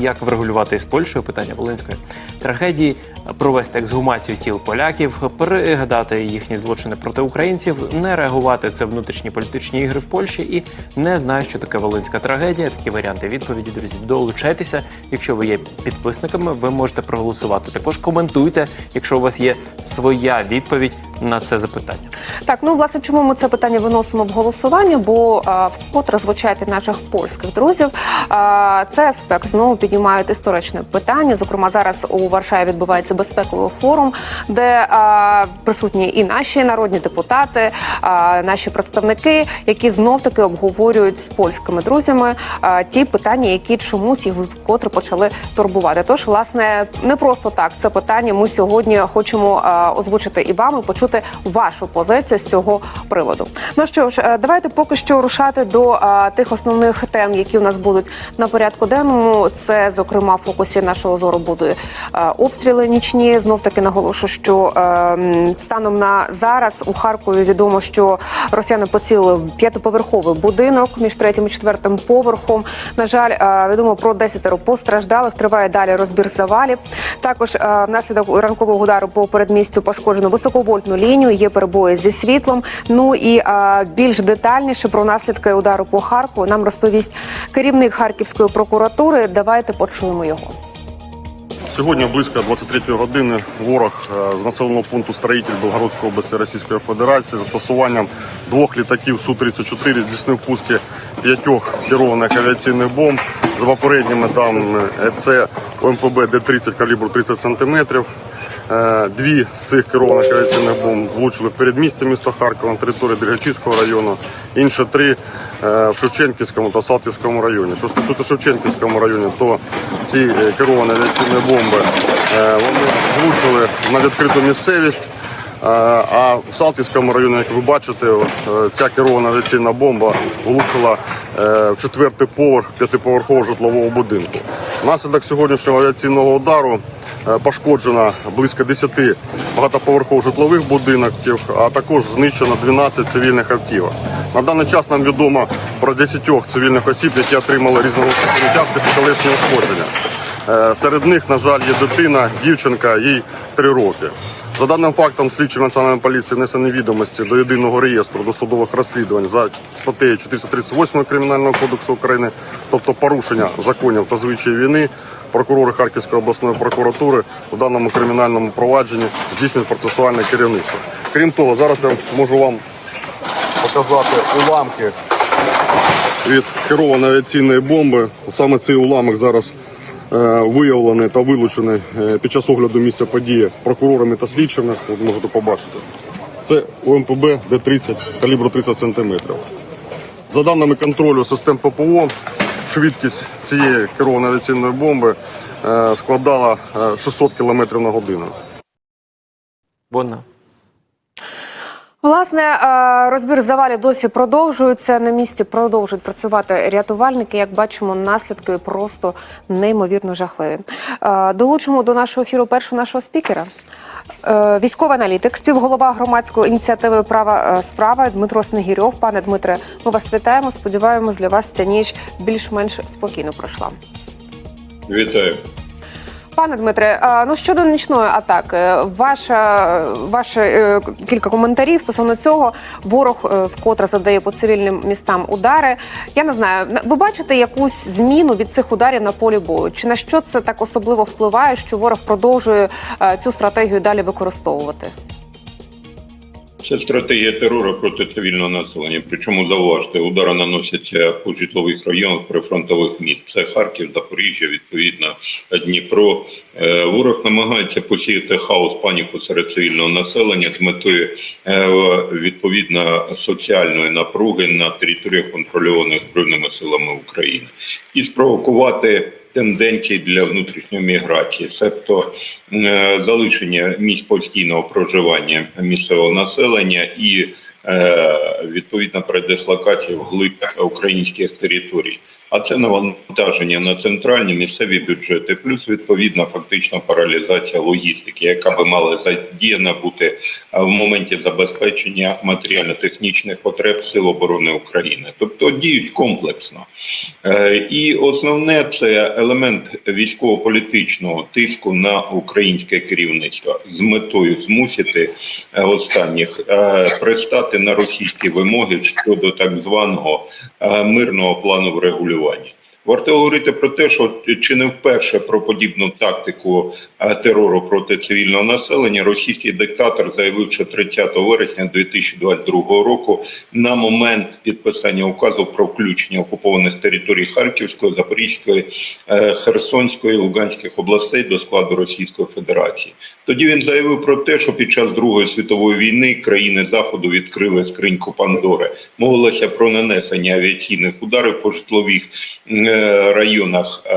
як врегулювати із Польщею питання Волинської трагедії, провести ексгумацію тіл поляків, перегадати їхні злочини проти українців, не реагувати це внутрішні політичні ігри в Польщі і не знаю, що таке волинська трагедія. Такі варіанти відповіді, друзі. Долучайтеся. Якщо ви є підписниками, ви можете проголосувати. Також коментуйте, якщо у вас є своя відповідь на це запитання. Так, ну власне, чому ми це питання виносимо в голосування? Бо вкотре звучать наших польських друзів. А, цей аспект знову піднімають історичне питання. Зокрема, зараз у Варшаві відбувається безпековий форум, де а, присутні і наші народні депутати, а, наші представники, які знов таки обговорюють з польськими друзями а, ті питання, які чомусь їх вкотре почали турбувати. Тож, власне, не просто так це питання. Ми сьогодні хочемо а, озвучити і вам і почути вашу позицію з цього приводу. Ну що ж, е, давайте поки що рушати до а, тих основних тем, які у нас будуть на порядку денному. Це зокрема в фокусі нашого зору будуть а, обстріли нічні. Знов таки наголошую, що е, станом на зараз у Харкові відомо, що росіяни поцілили в п'ятиповерховий будинок між третім і четвертим поверхом. На жаль, е, відомо про 10 постраждалих. Триває далі розбір завалів. Також е, внаслідок ранкового удару по передмістю пошкоджено високовольтну лінію. Є перебої зі світлом. Ну і е, більш детальніше про наслідки удару по Харкову нам розповість керівник Харківської прокуратури. Давайте почуємо його. Сьогодні близько 23 години ворог е, з населеного пункту Строїтель Белгородської області Російської Федерації застосуванням двох літаків Су-34 здійснив пуски п'ятьох керованих авіаційних бомб. За попередніми е, це ОМПБ Д-30 калібру 30 см. Е, Дві з цих керованих авіаційних бомб влучили в передмістя міста Харкова на території Дрігачівського району. Інші три е, в Шевченківському та Салтівському районі. Що стосується Шевченківському районі, то ці е, керовані авіаційні бомби вони влучили на відкриту місцевість. А в Салтівському районі, як ви бачите, ця керована авіаційна бомба влучила в четвертий поверх п'ятиповерхового житлового будинку. Внаслідок сьогоднішнього авіаційного удару пошкоджено близько 10 багатоповерхових житлових будинків, а також знищено 12 цивільних автівок. На даний час нам відомо про 10 цивільних осіб, які отримали різного та тілесні ушкодження. Е, Серед них, на жаль, є дитина, дівчинка, їй 3 роки. За даним фактом, слідчі національної поліції внесені відомості до єдиного реєстру досудових розслідувань за статтею 438 Кримінального кодексу України, тобто порушення законів та звичаїв війни. Прокурори Харківської обласної прокуратури у даному кримінальному провадженні здійснюють процесуальне керівництво. Крім того, зараз я можу вам показати уламки від керованої авіаційної бомби. Саме цей уламок зараз е, виявлений та вилучений е, під час огляду місця події прокурорами та слідчими. От можете побачити. Це ОМПБ Д-30 калібру 30 см. За даними контролю систем ППО, швидкість цієї керованої авіаційної бомби е, складала е, 600 км на годину. Вона. Власне, е, розбір завалів досі продовжується. На місці продовжують працювати рятувальники. Як бачимо, наслідки просто неймовірно жахливі. Е, Долучимо до нашого ефіру першого нашого спікера. Е, Військовий аналітик, співголова громадської ініціативи Права е, справа Дмитро Снегірьов. Пане Дмитре, ми вас вітаємо. Сподіваємось, для вас ця ніч більш-менш спокійно пройшла. Вітаю. Пане Дмитре, ну щодо нічної атаки, ваша ваше кілька коментарів стосовно цього. Ворог е, вкотре задає по цивільним містам удари. Я не знаю, на- ви бачите якусь зміну від цих ударів на полі бою? Чи на що це так особливо впливає, що ворог продовжує е, цю стратегію далі використовувати? Це стратегія терору проти цивільного населення. Причому зауважте, удари наносяться по житлових районах прифронтових міст. Це Харків, Запоріжжя, відповідно Дніпро. Е, Ворог намагається посіяти хаос, паніку серед цивільного населення з метою е, відповідно соціальної напруги на територіях контрольованих збройними силами України і спровокувати. Тенденції для внутрішньої міграції, себто е, залишення місць постійного проживання місцевого населення і е, відповідна передислокація вглиб українських територій. А це навантаження на центральні місцеві бюджети, плюс відповідна фактична паралізація логістики, яка би мала задіяна бути в моменті забезпечення матеріально-технічних потреб Сил оборони України. Тобто діють комплексно. Е, І основне це елемент військово-політичного тиску на українське керівництво з метою змусити е, останніх е, пристати на російські вимоги щодо так званого мирного плану врегулювання регулюванні. Варто говорити про те, що чи не вперше про подібну тактику е, терору проти цивільного населення російський диктатор заявив, що 30 вересня 2022 року, на момент підписання указу про включення окупованих територій Харківської, Запорізької, е, Херсонської, Луганських областей до складу Російської Федерації. Тоді він заявив про те, що під час Другої світової війни країни Заходу відкрили скриньку Пандори. Мовилося про нанесення авіаційних ударів по житлових е, районах е,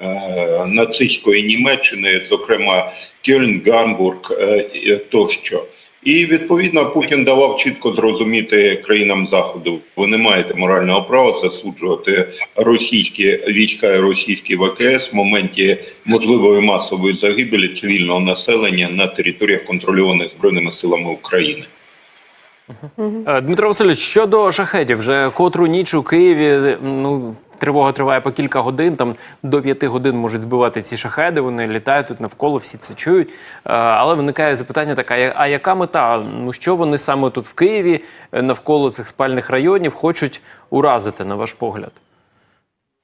е, нацистської Німеччини, зокрема Кельн, Гамбург е, тощо. І відповідно Путін давав чітко зрозуміти країнам заходу. Ви не маєте морального права засуджувати російські війська і російські ВКС в моменті можливої масової загибелі цивільного населення на територіях контрольованих збройними силами України. Дмитро Васильович, щодо шахедів, вже котру ніч у Києві ну. Тривога триває по кілька годин, там до п'яти годин можуть збивати ці шахеди. Вони літають тут навколо, всі це чують. Е, Але виникає запитання таке: а яка мета? Ну що вони саме тут в Києві, е, навколо цих спальних районів, хочуть уразити, на ваш погляд?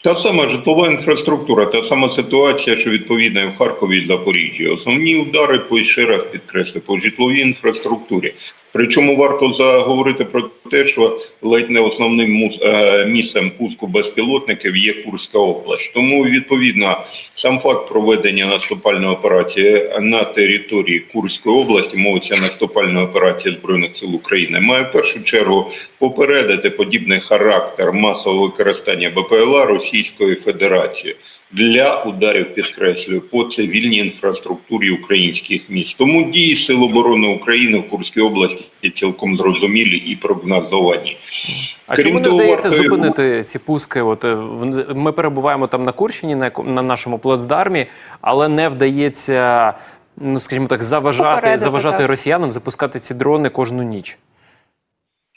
Та сама житлова інфраструктура, та сама ситуація, що відповідна в Харкові і Запоріжжі. Основні удари по ще раз підкреслю по житловій інфраструктурі. Причому варто заговорити про те, що ледь не основним е, місцем пуску безпілотників є Курська область. Тому відповідно сам факт проведення наступальної операції на території Курської області, мовиться наступальної операції збройних сил України, має в першу чергу попередити подібний характер масового використання БПЛА Російської Федерації для ударів, підкреслюю, по цивільній інфраструктурі українських міст. Тому дії Сил оборони України в Курській області цілком зрозумілі і прогнозовані. А чому не того, вдається варто- зупинити ці пуски? От е, в- ми перебуваємо там на Курщині, на, на нашому плацдармі, але не вдається, ну скажімо так, заважати, Попередити, заважати так. росіянам запускати ці дрони кожну ніч.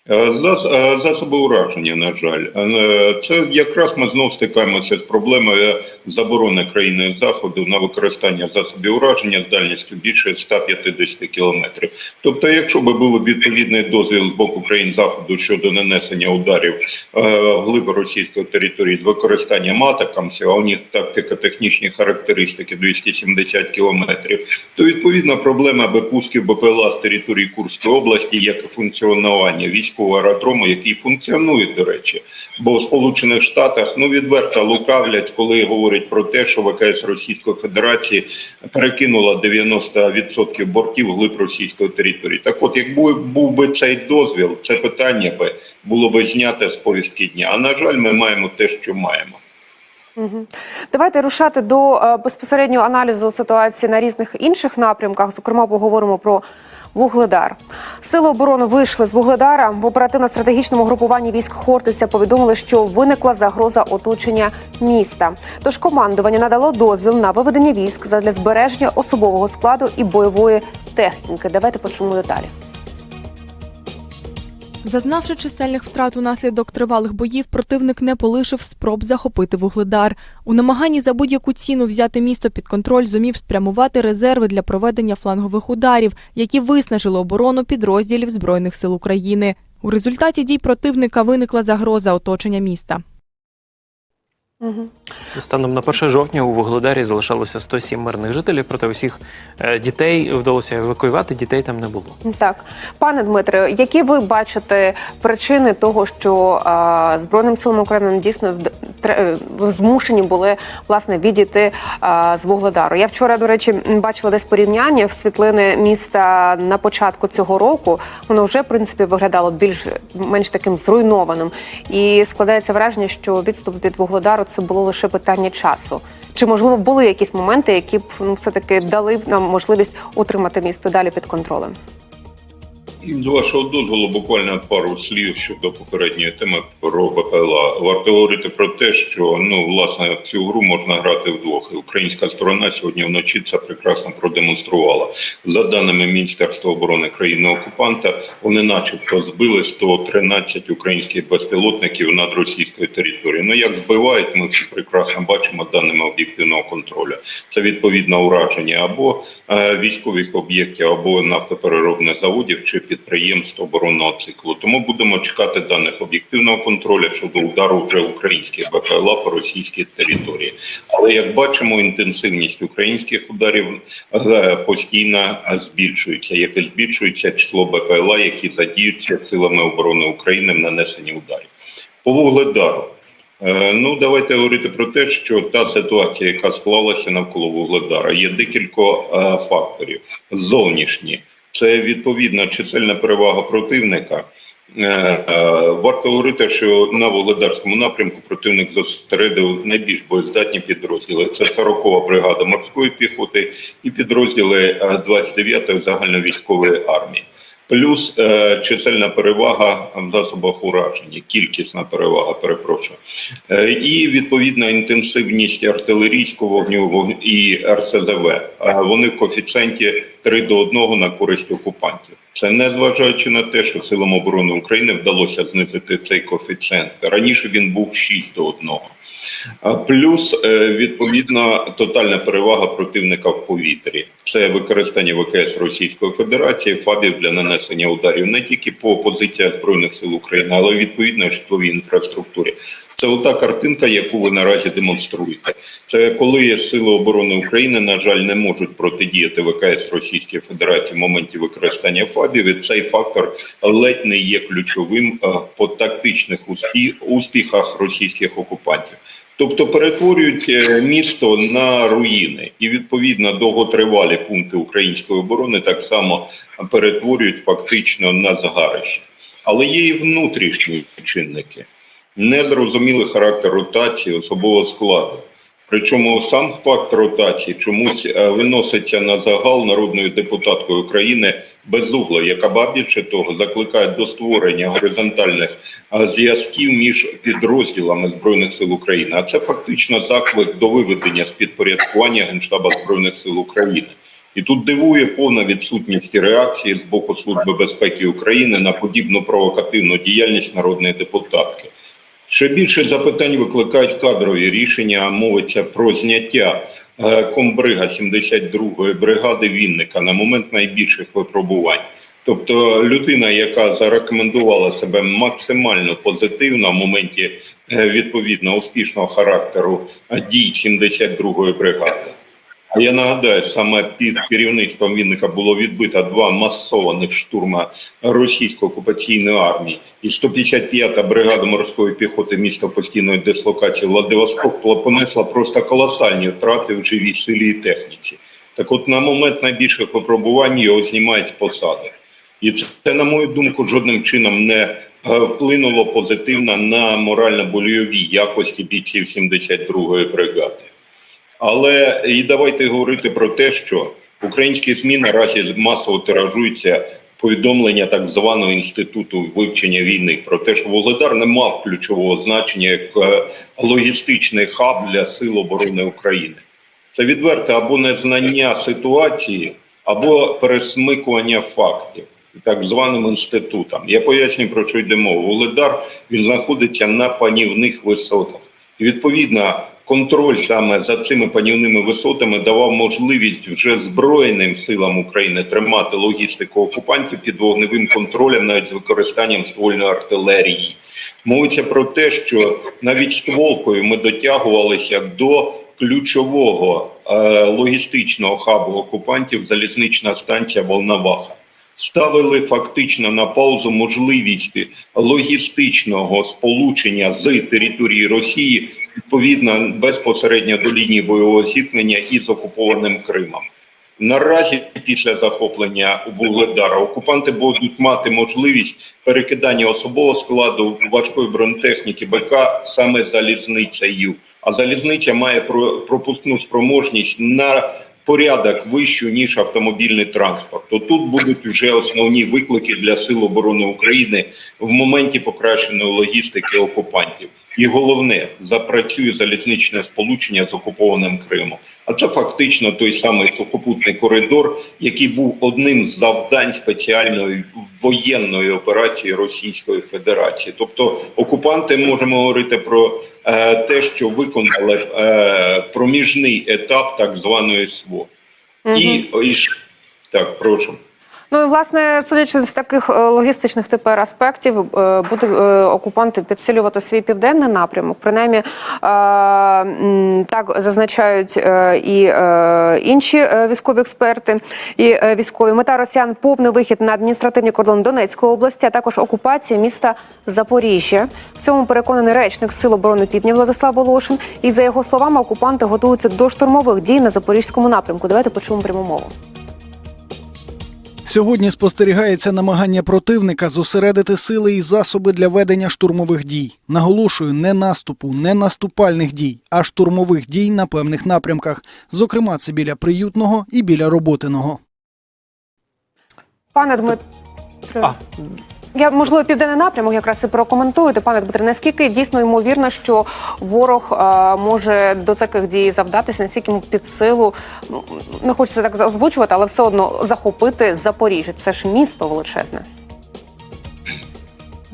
Е, е, Засоби ураження, на жаль, Е, це якраз ми знов стикаємося з проблемою заборони країни заходу на використання засобів ураження з дальністю більше 150 кілометрів. Тобто, якщо би був відповідний дозвіл з боку країн заходу щодо нанесення ударів вглиб російської території з використанням атакамсів, а у них тактико-технічні характеристики 270 кілометрів, то відповідно проблема би пусків БПЛА з території Курської області, як функціонування військового аеродрому, який функціонує, до речі, бо в Сполучених Штатах ну відверто лукавлять, коли говорять про те, що ВКС Російської Федерації перекинула 90% бортів глиб російської території. Так, от, якби був би цей дозвіл, це питання би було би знято з повістки дня. А на жаль, ми маємо те, що маємо. Давайте рушати до е, безпосереднього аналізу ситуації на різних інших напрямках. Зокрема, поговоримо про Вугледар. Сили оборони вийшли з Вугледара. В оперативно-стратегічному групуванні військ Хортиця повідомили, що виникла загроза оточення міста. Тож командування надало дозвіл на виведення військ задля збереження особового складу і бойової техніки. Давайте почнемо деталі. Зазнавши чисельних втрат унаслідок тривалих боїв, противник не полишив спроб захопити вугледар. У намаганні за будь-яку ціну взяти місто під контроль зумів спрямувати резерви для проведення флангових ударів, які виснажили оборону підрозділів Збройних сил України. У результаті дій противника виникла загроза оточення міста. Станом на 1 жовтня у Вугледарі залишалося 107 мирних жителів, проте усіх е, дітей вдалося евакуювати, дітей там не було. Так, пане Дмитре, які ви бачите причини того, що а, збройним силам України дійсно е, змушені були власне відійти а, з Вугледару? Я вчора, до речі, бачила десь порівняння в світлини міста на початку цього року. Воно вже в принципі виглядало більш менш таким зруйнованим, і складається враження, що відступ від Вугледару це було лише питання часу. Чи можливо були якісь моменти, які б ну все таки дали б нам можливість утримати місто далі під контролем? З вашого дозволу, буквально пару слів щодо попередньої теми про БПЛА. Варто говорити про те, що ну власне цю гру можна грати вдвох. І українська сторона сьогодні вночі це прекрасно продемонструвала. За даними Міністерства оборони країни окупанта, вони, начебто, збили 113 українських безпілотників над російською територією. Ну як збивають, ми всі прекрасно бачимо даними об'єктивного контролю. Це відповідно ураження або е, військових об'єктів, або нафтопереробних заводів чи підприємств оборонного циклу. Тому будемо чекати даних об'єктивного контролю щодо удару вже українських БПЛА по російській території. Але як бачимо, інтенсивність українських ударів е, постійно збільшується, як і збільшується число БПЛА, які задіються силами оборони України в нанесенні ударів. По вугледару. Е, Ну, давайте говорити про те, що та ситуація, яка склалася навколо Вугледара, є декілька е, факторів. Зовнішні це відповідна чисельна перевага противника. Е, е, Варто говорити, що на Володарському напрямку противник зосередив найбільш боєздатні підрозділи. Це 40-ва бригада морської піхоти і підрозділи е, 29-ї загальновійськової армії. Плюс е, чисельна перевага в засобах ураження, кількісна перевага, перепрошую, е, і відповідна інтенсивність артилерійського вогню і РСЗВ. Е, вони в коефіцієнті 3 до 1 на користь окупантів. Це не зважаючи на те, що силам оборони України вдалося знизити цей коефіцієнт. Раніше він був 6 до 1. Плюс відповідна відповідно тотальна перевага противника в повітрі. Це використання ВКС Російської Федерації, ФАБів для нанесення ударів не тільки по позиціях збройних сил України, але й відповідно житловій інфраструктурі. Це ота картинка, яку ви наразі демонструєте. Це коли сили оборони України, на жаль, не можуть протидіяти ВКС Російської Федерації в моменті використання ФАБів. І цей фактор ледь не є ключовим е, по тактичних успіхах російських окупантів. Тобто перетворюють е, місто на руїни, і відповідно довготривалі пункти української оборони так само перетворюють фактично на згарище. Але є і внутрішні чинники. Незрозумілий характер ротації особового складу. Причому сам факт ротації чомусь е, виноситься на загал народною депутаткою України Безугло, яка ба більше того закликає до створення горизонтальних е, зв'язків між підрозділами збройних сил України. А це фактично заклик до виведення з підпорядкування Генштаба збройних сил України. І тут дивує повна відсутність реакції з боку Служби безпеки України на подібну провокативну діяльність народної депутатки. Ще більше запитань викликають кадрові рішення. а Мовиться про зняття е, комбрига 72-ї бригади Вінника на момент найбільших випробувань. Тобто людина, яка зарекомендувала себе максимально позитивно в моменті е, відповідно успішного характеру е, дій 72-ї бригади. А я нагадаю, саме під керівництвом Вінника було відбито два масованих штурма російської окупаційної армії. І 155-та бригада морської піхоти міста постійної дислокації Владивосток понесла просто колосальні втрати в живій силі і техніці. Так от на момент найбільших випробувань його знімають з посади. І це, на мою думку, жодним чином не е, вплинуло позитивно на морально-больові якості бійців 72-ї бригади. Але і давайте говорити про те, що українські ЗМІ наразі масово тиражуються повідомлення так званого інституту вивчення війни про те, що Володар не мав ключового значення як е, логістичний хаб для сил оборони України. Це відверте або незнання ситуації, або пересмикування фактів так званим інститутам. Я поясню про що йде мова. Володар він знаходиться на панівних висотах. І відповідно контроль саме за цими панівними висотами давав можливість вже збройним силам України тримати логістику окупантів під вогневим контролем, навіть з використанням ствольної артилерії. Мовиться про те, що навіть стволкою ми дотягувалися до ключового е, логістичного хабу окупантів залізнична станція Волноваха. Ставили фактично на паузу можливість логістичного сполучення з території Росії відповідно безпосередньо до лінії бойового зіткнення із окупованим Кримом. Наразі після захоплення Вугледара окупанти будуть мати можливість перекидання особового складу важкої бронетехніки БК саме залізницею. А залізниця має про- пропускну спроможність на порядок вищу, ніж автомобільний транспорт. То тут будуть вже основні виклики для Сил оборони України в моменті покращеної логістики окупантів. І головне, запрацює залізничне сполучення з окупованим Кримом. А це фактично той самий сухопутний коридор, який був одним з завдань спеціальної воєнної операції Російської Федерації. Тобто окупанти можемо говорити про е, те, що виконали е, проміжний етап так званої СВО. І, і так, прошу. Ну і власне, судячи з таких е, логістичних тепер аспектів, е, будуть е, окупанти підсилювати свій південний напрямок. Принаймні так зазначають і інші військові експерти і військові. Мета росіян повний вихід на адміністративні кордони Донецької області, а також окупація міста Запоріжжя. В цьому переконаний речник Сил оборони Півдня Владислав Волошин. І за його словами, окупанти готуються до штурмових дій на запорізькому напрямку. Давайте почуємо пряму мову. Сьогодні спостерігається намагання противника зосередити сили і засоби для ведення штурмових дій. Наголошую, не наступу, не наступальних дій, а штурмових дій на певних напрямках. Зокрема, це біля приютного і біля роботиного. Пане Дмитре, А, я можливо південний напрямок якраз і прокоментуєте, пане Дмитре. Наскільки дійсно ймовірно, що ворог е, може до таких дій завдатися, наскільки йому під силу не хочеться так озвучувати, але все одно захопити Запоріжжя. Це ж місто величезне.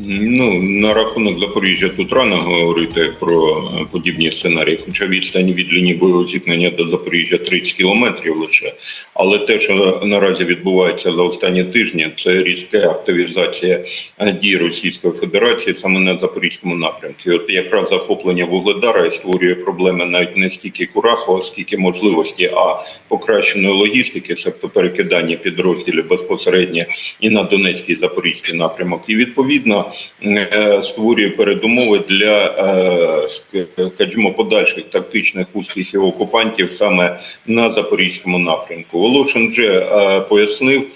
Ну, на рахунок Запоріжжя тут рано говорити про е, подібні сценарії, хоча відстань від лінії бойового зіткнення до Запоріжжя 30 кілометрів лише. Але те, що наразі відбувається за останні тижні, це різка активізація е, дій Російської Федерації саме на Запорізькому напрямку. От якраз захоплення Вугледара створює проблеми навіть не стільки Курахова, скільки можливості, а покращеної логістики, тобто перекидання підрозділів безпосередньо і на Донецький Запорізький напрямок. І відповідно е, створює передумови для е, скажімо, подальших тактичних успіхів окупантів саме на запорізькому напрямку. Волошин вже е, пояснив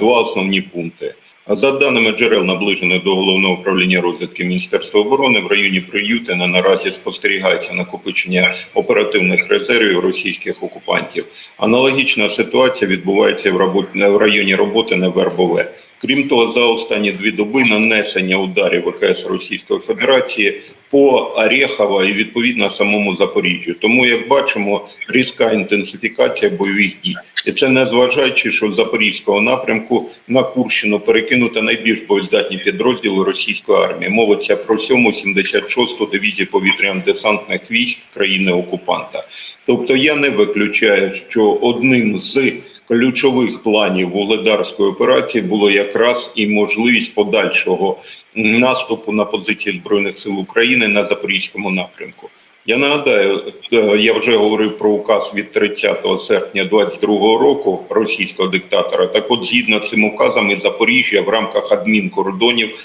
два основні пункти. За даними джерел, наближених до головного управління розвідки Міністерства оборони, в районі Приютина наразі спостерігається накопичення оперативних резервів російських окупантів. Аналогічна ситуація відбувається в районі роботи на Вербове. Крім того, за останні дві доби нанесення ударів ВКС Російської Федерації по Орехово і відповідно самому Запоріжжю. Тому, як бачимо, різка інтенсифікація бойових дій, і це незважаючи, що з запорізького напрямку на Курщину перекинуто найбільш боєздатні підрозділи російської армії. Мовиться про 7-му 76-ту дивізію повітряно-десантних військ країни окупанта. Тобто, я не виключаю, що одним з ключових планів вугледарської операції було якраз і можливість подальшого наступу на позиції збройних сил України на запорізькому напрямку. Я нагадаю, е, я вже говорив про указ від 30 серпня 22 року російського диктатора. Так, от, згідно цим указом, Запоріжжя в рамках адмінкордонів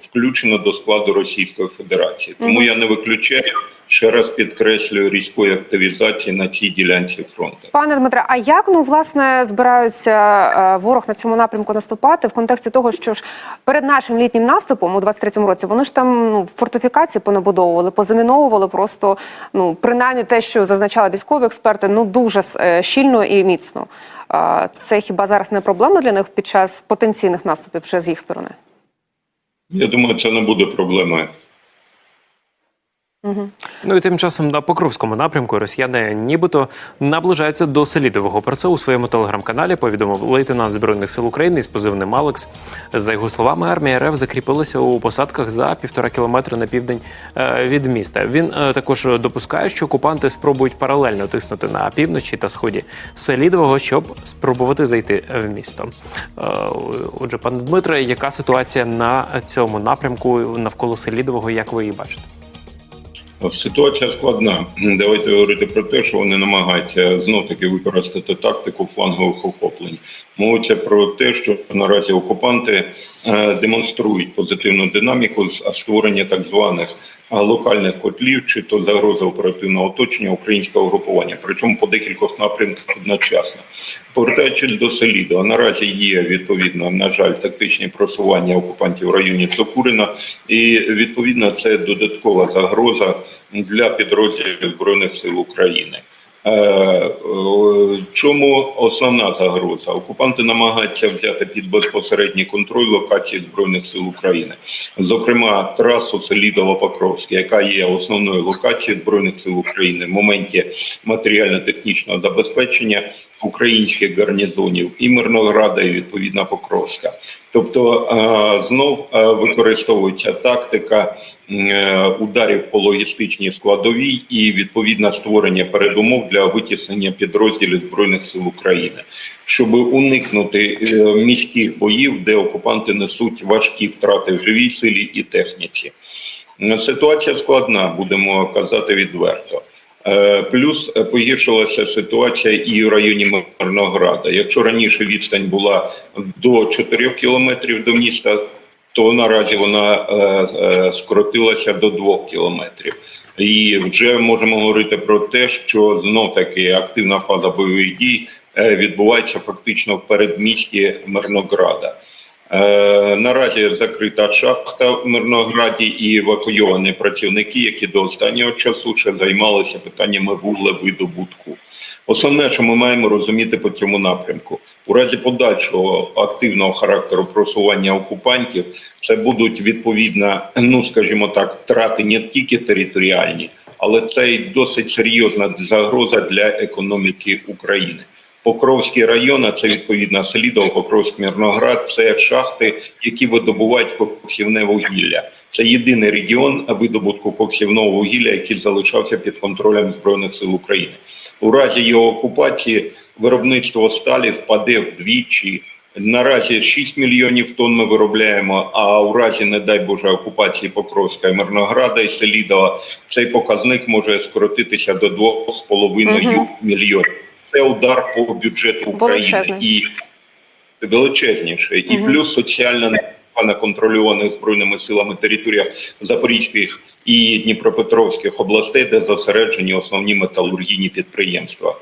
включено до складу Російської Федерації. Тому я не виключаю ще раз підкреслюю різкої активізації на цій ділянці фронту. Пане Дмитре, а як ну власне збираються е, ворог на цьому напрямку наступати в контексті того, що ж перед нашим літнім наступом у 23-му році вони ж там ну фортифікації понабудовували, позаміновували просто ну принаймні те, що зазначали військові експерти, ну дуже е, щільно і міцно. Е, Це хіба зараз не проблема для них під час потенційних наступів вже з їх сторони? Я думаю, це не буде проблемою. Ну і тим часом на Покровському напрямку росіяни нібито наближаються до Селідового. Про це у своєму телеграм-каналі повідомив лейтенант збройних сил України із позивним Алекс. За його словами, армія РФ закріпилася у посадках за півтора кілометра на південь е, від міста. Він е, також допускає, що окупанти спробують паралельно тиснути на півночі та сході Селідового, щоб спробувати зайти в місто. Е, Отже, пане Дмитре, яка ситуація на цьому напрямку навколо Селідового, як ви її бачите? Ситуація складна. Давайте говорити про те, що вони намагаються знов таки використати тактику флангових охоплень. Мовиться про те, що наразі окупанти е, демонструють позитивну динаміку з створення так званих локальних котлів, чи то загроза оперативного оточення українського групування, причому по декількох напрямках одночасно. Повертаючись до Селідо, наразі є відповідно, на жаль, тактичні просування окупантів в районі Цокурина, і відповідно це додаткова загроза для підрозділів збройних сил України. Е, е, Чому основна загроза? Окупанти намагаються взяти під безпосередній контроль локації Збройних сил України, зокрема трасу Селідово-Покровське, яка є основною локацією Збройних сил України в моменті матеріально-технічного забезпечення українських гарнізонів і Мирнограда, і відповідно Покровська. Тобто е, знов використовується тактика ударів по логістичній складовій і відповідно створення передумов для витіснення підрозділів збройних сил України, щоб уникнути е, міських боїв, де окупанти несуть важкі втрати в живій силі і техніці. Е, Ситуація складна, будемо казати відверто. Е, Плюс е, погіршилася ситуація і в районі Мирнограда. Якщо раніше відстань була до 4 кілометрів до міста, то наразі вона е, е, скоротилася до 2 кілометрів. І вже можемо говорити про те, що знов таки активна фаза бойових дій е, відбувається фактично в передмісті Мирнограда. Е, наразі закрита шахта в Мирнограді і евакуйовані працівники, які до останнього часу ще займалися питаннями вуглевидобутку. Основне, що ми маємо розуміти по цьому напрямку, у разі подальшого активного характеру просування окупантів, це будуть відповідно, ну скажімо так, втрати не тільки територіальні, але це й досить серйозна загроза для економіки України. Покровський район, а це відповідно Селідово, Покровськ, Мирноград, це шахти, які видобувають коксівне вугілля. Це єдиний регіон видобутку коксівного вугілля, який залишався під контролем Збройних сил України. У разі його окупації виробництво сталі впаде вдвічі. Наразі 6 мільйонів тонн ми виробляємо, а у разі, не дай Боже, окупації Покровська, і Мирнограда і Селідова цей показник може скоротитися до 2,5 Мгм. мільйонів. Це удар по бюджету України. І величезніше, і плюс соціальна на контрольованих збройними силами територіях Запорізьких і Дніпропетровських областей, де зосереджені основні металургійні підприємства.